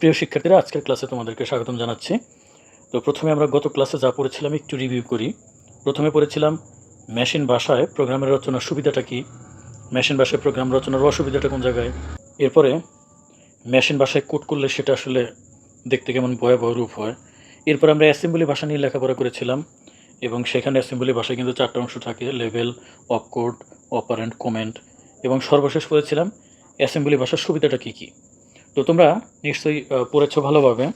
প্রিয় শিক্ষার্থীরা, আজকের ক্লাসে তোমাদেরকে স্বাগতম জানাচ্ছি। তো প্রথমে আমরা গত ক্লাসে যা পড়েছিলাম একটু রিভিউ করি। প্রথমে পড়েছিলাম মেশিন ভাষায় প্রোগ্রামের রচনার সুবিধাটা কী? মেশিন ভাষায় প্রোগ্রাম রচনার অসুবিধাটা কোন জায়গায়? এরপরে মেশিন ভাষায় কোড করলে সেটা আসলে দেখতে কেমন ভয়াবহ রূপ হয়? এরপর আমরা অ্যাসেম্বলি ভাষা নিয়ে লেখাপড়া করেছিলাম এবং সেখানে অ্যাসেম্বলি ভাষায় কিন্তু চারটা অংশ থাকে লেভেল অপকোড অপারেন্ট কমেন্ট এবং সর্বশেষ পড়েছিলাম অ্যাসেম্বলি ভাষার সুবিধাটা কী কী? তো তোমরা নিশ্চয়ই পড়েছো ভালোভাবে।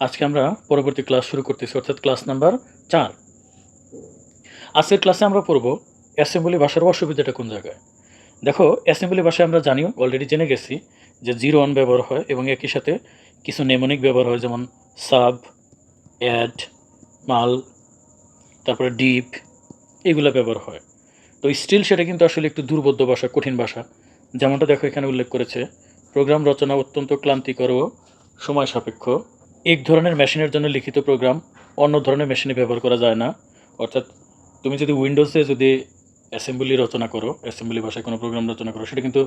আজকে আমরা পরবর্তী ক্লাস শুরু করতেছি, অর্থাৎ ক্লাস নাম্বার চার। আজকের ক্লাসে আমরা পড়ব অ্যাসেম্বলি ভাষার অসুবিধাটা কোন জায়গায়? দেখো, অ্যাসেম্বলি ভাষায় আমরা জানিও, অলরেডি জেনে গেছি যে জিরো অন ব্যবহার হয় এবং একই সাথে কিছু নেমনিক ব্যবহার হয়, যেমন সাব অ্যাড মাল তারপরে ডিপ এগুলো ব্যবহার হয়। তো স্টিল সেটা কিন্তু আসলে একটু দুর্বোধ্য ভাষা, কঠিন ভাষা। যেমনটা দেখো এখানে উল্লেখ করেছে প্রোগ্রাম রচনা অত্যন্ত ক্লান্তিকর ও সময় সাপেক্ষ। এক ধরনের মেশিনের জন্য লিখিত প্রোগ্রাম অন্য ধরনের মেশিনে ব্যবহার করা যায় না। অর্থাৎ তুমি যদি উইন্ডোজে যদি অ্যাসেম্বলি রচনা করো, অ্যাসেম্বলি ভাষায় কোনো প্রোগ্রাম রচনা করো, সেটা কিন্তু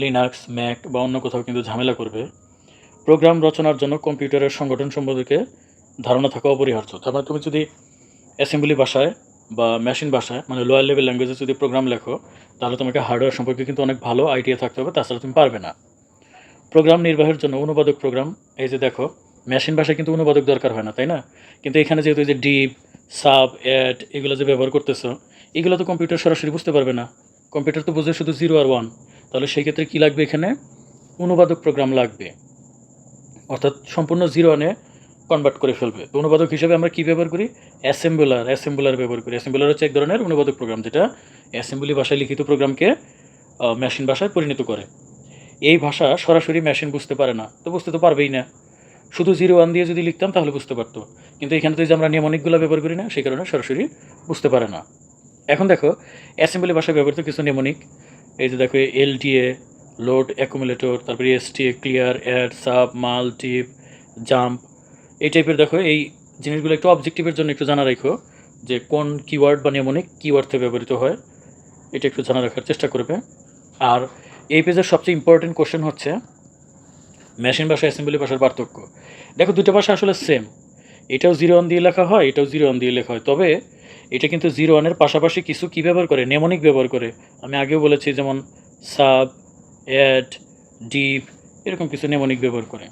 লিনাক্স, ম্যাক বা অন্য কোথাও কিন্তু ঝামেলা করবে। প্রোগ্রাম রচনার জন্য কম্পিউটারের সংগঠন সম্পর্কে ধারণা থাকা অপরিহার্য। তার মানে তুমি যদি অ্যাসেম্বলি ভাষায় বা মেশিন ভাষায় মানে লোয়ার লেভেল ল্যাঙ্গুয়েজে যদি প্রোগ্রাম লেখো, তাহলে তোমাকে হার্ডওয়্যার সম্পর্কে কিন্তু অনেক ভালো আইডিয়া থাকতে হবে, তাছাড়া তুমি পারবে না। প্রোগ্রাম নির্বাহের জন্য, অনুবাদক প্রোগ্রাম এই যে দেখো মেশিন ভাষায় কিন্তু অনুবাদক দরকার হয় না, তাই না? কিন্তু এখানে যেহেতু যে ডিপ সাব অ্যাড এগুলো যে ব্যবহার করতেছো, এগুলো তো কম্পিউটার সরাসরি বুঝতে পারবে না। কম্পিউটার তো বুঝে শুধু জিরো আর ওয়ান তাহলে সেই ক্ষেত্রে কী লাগবে এখানে? অনুবাদক প্রোগ্রাম লাগবে। অর্থাৎ সম্পূর্ণ জিরো ওয়ানে কনভার্ট করে ফেলবে। তো অনুবাদক হিসেবে আমরা কী ব্যবহার করি? অ্যাসেম্বলার অ্যাসেম্বলার ব্যবহার করি। অ্যাসেম্বলার হচ্ছে এক ধরনের অনুবাদক প্রোগ্রাম যেটা অ্যাসেম্বলি ভাষায় লিখিত প্রোগ্রামকে মেশিন ভাষায় পরিণত করে। এই ভাষা সরাসরি মেশিন বুঝতে পারে না। তো বুঝতে তো পারবেই না। শুধু জিরো ওয়ান দিয়ে যদি লিখতাম, তাহলে বুঝতে পারতো। কিন্তু এখানে তো যে আমরা নিয়মনিকগুলো ব্যবহার করি না, সেই কারণে সরাসরি বুঝতে পারে না। এখন দেখো অ্যাসেম্বলি ভাষায় ব্যবহৃত কিছু নিয়মনিক এই যে দেখো, এলটিএ লোড অ্যাকুমুলেটর তারপরে STA clear add sub mul টিপ জাম্প এই টাইপের দেখো, এই জিনিসগুলো একটু অবজেক্টিভের জন্য একটু জানা রাখো, যে কোন কিওয়ার্ড বা নিয়মনিক কী অর্থে ব্যবহৃত হয়। এটা একটু জানা রাখার চেষ্টা করবে। আর এই পেজের সবচেয়ে ইম্পর্টেন্ট কোশ্চেন হচ্ছে মেশিন ভাষা অ্যাসেম্বলি ভাষার পার্থক্য। দেখো দুটো ভাষা আসলে সেম এটাও জিরো ওয়ান দিয়ে লেখা হয়, এটাও জিরো ওয়ান দিয়ে লেখা হয়। তবে এটা কিন্তু জিরো ওয়ানের পাশাপাশি কিছু কী ব্যবহার করে? নেমনিক ব্যবহার করে। আমি আগেও বলেছি, যেমন সাব অ্যাড ডিপ এরকম কিছু নেমনিক ব্যবহার করে।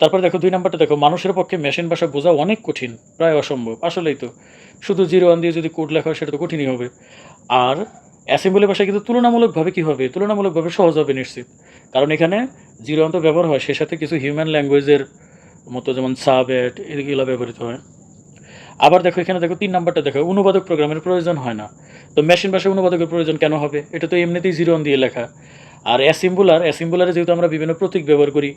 তারপরে দেখো, দুই নাম্বারটা দেখো, মানুষের পক্ষে মেশিন ভাষা বোঝা অনেক কঠিন, প্রায় অসম্ভব। আসলেই তো, শুধু জিরো ওয়ান দিয়ে যদি কোড লেখা হয়, সেটা তো কঠিনই হবে। আর অ্যাসেম্বলি ভাষা কিন্তু তুলনামূলকভাবে কী হবে? তুলনামূলকভাবে সহজ হবে নিশ্চিত। কারণ এখানে জিরো ওয়ান তো ব্যবহার হয়, সে সাথে কিছু হিউম্যান ল্যাঙ্গুয়েজের মতো যেমন সাব অ্যাড এগুলো ব্যবহৃত হয়। আবার দেখো, এখানে দেখো তিন নাম্বারটা দেখো, অনুবাদক প্রোগ্রামের প্রয়োজন হয় না। তো মেশিন ভাষায় অনুবাদকের প্রয়োজন কেন হবে? এটা তো এমনিতেই জিরো দিয়ে লেখা। আর অ্যাসিম্বুলার অ্যাসিম্বুলারে যেহেতু আমরা বিভিন্ন প্রতীক ব্যবহার করি,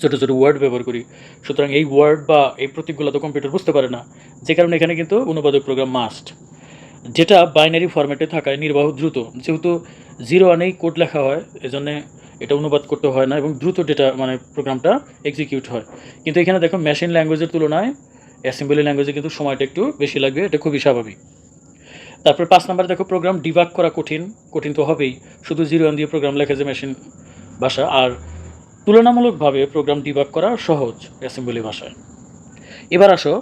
ছোটো ছোটো ওয়ার্ড ব্যবহার করি, সুতরাং এই ওয়ার্ড বা এই প্রতীকগুলো তো কম্পিউটার বুঝতে পারে না। যে কারণে এখানে কিন্তু অনুবাদক প্রোগ্রাম মাস্ট যেটা বাইনারি ফরম্যাটে থাকায় নির্বাহ দ্রুত। যেহেতু জিরো ওয়ানেই কোড লেখা হয়, এজন্যে এটা অনুবাদ করতে হয় না এবং দ্রুত ডেটা মানে প্রোগ্রামটা এক্সিকিউট হয়। কিন্তু এখানে দেখো মেশিন ল্যাঙ্গুয়েজের তুলনায় অ্যাসেম্বলি ল্যাঙ্গুয়েজে কিন্তু সময়টা একটু বেশি লাগবে, এটা খুবই স্বাভাবিক। তারপর পাঁচ নাম্বারে দেখো প্রোগ্রাম ডিবাগ করা কঠিন কঠিন তো হবেই। শুধু জিরো ওয়ান দিয়ে প্রোগ্রাম লেখা যে মেশিন ভাষা, আর তুলনামূলকভাবে প্রোগ্রাম ডিবাগ করা সহজ অ্যাসেম্বলি ভাষায়। এবার আসো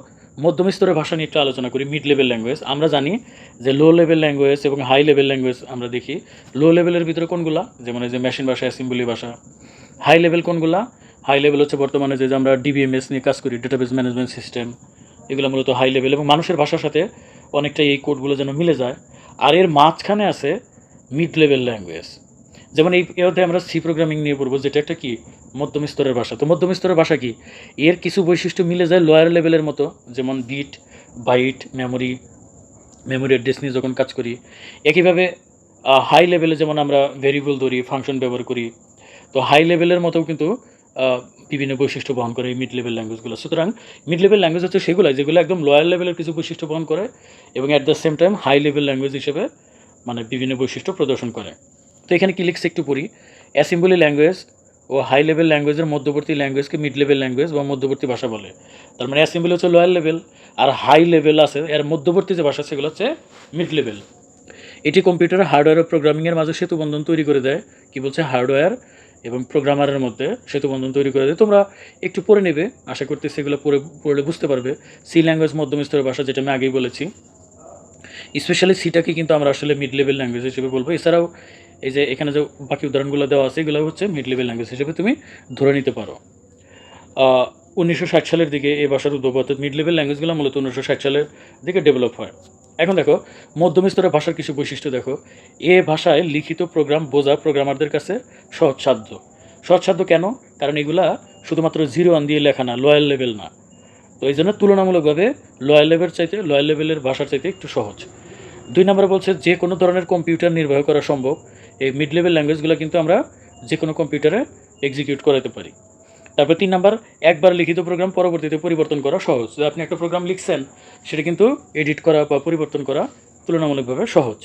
মধ্যম স্তরের ভাষা নিয়ে একটু আলোচনা করি মিড লেভেল ল্যাঙ্গুয়েজ আমরা জানি যে লো লেভেল ল্যাঙ্গুয়েজ এবং হাই লেভেল ল্যাঙ্গুয়েজ আমরা দেখি। লো লেভেলের ভিতরে কোনগুলা? যেমন এই যে মেশিন ভাষা অ্যাসেম্বলি ভাষা। হাই লেভেল কোনগুলা? হাই লেভেল হচ্ছে বর্তমানে যে যে আমরা ডিবিএমএস নিয়ে কাজ করি ডেটাবেস ম্যানেজমেন্ট সিস্টেম এগুলো মূলত হাই লেভেল এবং মানুষের ভাষার সাথে অনেকটাই এই কোডগুলো যেন মিলে যায়। আর এর মাঝখানে আছে মিড লেভেল ল্যাঙ্গুয়েজ যেমন এই অধ্যায়ে আমরা সি প্রোগ্রামিং নিয়ে পড়ব, যেটা একটা কি? মধ্যম স্তরের ভাষা। তো মধ্যম স্তরের ভাষা কি? এর কিছু বৈশিষ্ট্য মিলে যায় লোয়ার লেভেলের মতো, যেমন bit byte memory memory address নিয়ে যখন কাজ করি। একইভাবে হাই লেভেলে যেমন আমরা ভেরিয়েবল ধরি ফাংশন ব্যবহার করি, তো হাই লেভেলের মতো কিন্তু বিভিন্ন বৈশিষ্ট্য বহন করে এই মিড লেভেল ল্যাঙ্গুয়েজগুলো সুতরাং মিড লেভেল ল্যাঙ্গুয়েজ হচ্ছে সেগুলো যেগুলো একদম লোয়ার লেভেলের কিছু বৈশিষ্ট্য বহন করে এবং at the same time high level language হিসেবে মানে বিভিন্ন বৈশিষ্ট্য প্রদর্শন করে। তো এখানে কি লিখছে একটু পড়ি। অ্যাসেম্বলি ল্যাঙ্গুয়েজ ও হাই লেভেল ল্যাঙ্গুয়েজের মধ্যবর্তী ল্যাঙ্গুয়েজকে মিড লেভেল ল্যাঙ্গুয়েজ বা মধ্যবর্তী ভাষা বলে। তার মানে অ্যাসেম্বলি হচ্ছে লোয়ার লেভেল আর হাই লেভেল আছে, এর মধ্যবর্তী যে ভাষা সেগুলো হচ্ছে মিড লেভেল। এটি কম্পিউটার হার্ডওয়্যার ও প্রোগ্রামিংয়ের মাঝে সেতু বন্ধন তৈরি করে দেয়। কি বলছে? হার্ডওয়্যার এবং প্রোগ্রামারের মধ্যে সেতু বন্ধন তৈরি করে দেয়। তোমরা একটু পড়ে নেবে, আশা করতে সেগুলো পড়ে, পড়লে বুঝতে পারবে। সি ল্যাঙ্গুয়েজ মধ্যম স্তরের ভাষা যেটা আমি আগেই বলেছি। স্পেশালি সিটাকে কিন্তু আমরা আসলে মিড লেভেল ল্যাঙ্গুয়েজ হিসেবে বলব। এছাড়াও এই যে এখানে যে বাকি উদাহরণগুলো দেওয়া আছে, এগুলো হচ্ছে মিড লেভেল ল্যাঙ্গুয়েজ হিসেবে তুমি ধরে নিতে পারো। উনিশশো ষাট সালের দিকে এই ভাষার উদ্ভব অর্থাৎ মিড লেভেল ল্যাঙ্গুয়েজগুলো মূলত উনিশশো ষাট সালের দিকে ডেভেলপ হয়। এখন দেখো, মধ্যম স্তরের ভাষার কিছু বৈশিষ্ট্য দেখো। এ ভাষায় লিখিত প্রোগ্রাম বোঝা প্রোগ্রামারদের কাছে সহজসাধ্য সহজসাধ্য কেন? কারণ এগুলা শুধুমাত্র জিরো ওয়ান দিয়ে লেখা না লয়াল লেভেল না। তো এই জন্য তুলনামূলকভাবে লয়াল লেভেল চাইতে লয়াল লেভেলের ভাষার চাইতে একটু সহজ। দুই নম্বরে বলছে যে কোনো ধরনের কম্পিউটার নির্বাহ করা সম্ভব। এই মিড লেভেল ল্যাঙ্গুয়েজগুলো কিন্তু আমরা যে কোনো কম্পিউটারে এক্সিকিউট করাতে পারি। তারপর তিন নাম্বার, একবার লিখিত প্রোগ্রাম পরবর্তীতে পরিবর্তন করা সহজ। যদি আপনি একটা প্রোগ্রাম লিখছেন, সেটা কিন্তু এডিট করা বা পরিবর্তন করা তুলনামূলকভাবে সহজ।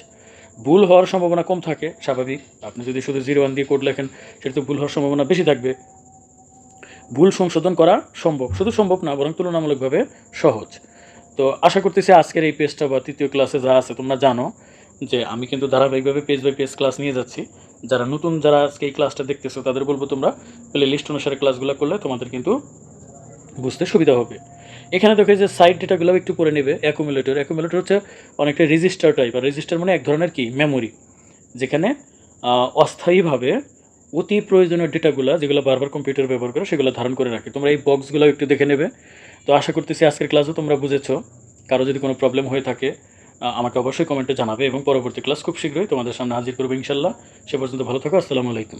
ভুল হওয়ার সম্ভাবনা কম থাকে, স্বাভাবিক। আপনি যদি শুধু জিরো ওয়ান দিয়ে কোড লেখেন, সেটা তো ভুল হওয়ার সম্ভাবনা বেশি থাকবে। ভুল সংশোধন করা সম্ভব, শুধু সম্ভব না, বরং তুলনামূলকভাবে সহজ। তো আশা করতেছি আজকের এই পেজটা বা তৃতীয় ক্লাসে যা আছে তোমরা জানো। যে আমি কিন্তু ধারাবাহিকভাবে পেজ বাই পেজ ক্লাস নিয়ে যাচ্ছি। যারা নতুন, যারা আজকে এই ক্লাসটা দেখতেছো, তাদের বলব তোমরা প্লে লিস্ট অনুসারে ক্লাসগুলো করলে তোমাদের কিন্তু বুঝতে সুবিধা হবে। এখানে দেখে যে সাইড ডেটাগুলো একটু পরে নেবে অ্যাকুমুলেটর অ্যাকুমুলেটর হচ্ছে অনেকটা রেজিস্টার টাইপ আর রেজিস্টার মানে এক ধরনের কি? মেমোরি যেখানে অস্থায়ীভাবে অতি প্রয়োজনীয় ডেটাগুলো যেগুলো বারবার কম্পিউটার ব্যবহার করে, সেগুলো ধারণ করে রাখে। তোমরা এই বক্সগুলো একটু দেখে নেবে। তো আশা করতেছি আজকের ক্লাসও তোমরা বুঝেছ। কারও যদি কোনো প্রবলেম হয়ে থাকে আমাকে অবশ্যই কমেন্টে জানাবে এবং পরবর্তী ক্লাস খুব শীঘ্রই তোমাদের সামনে হাজির করব ইনশাল্লাহ। সে পর্যন্ত ভালো থাকো, আসসালামু আলাইকুম।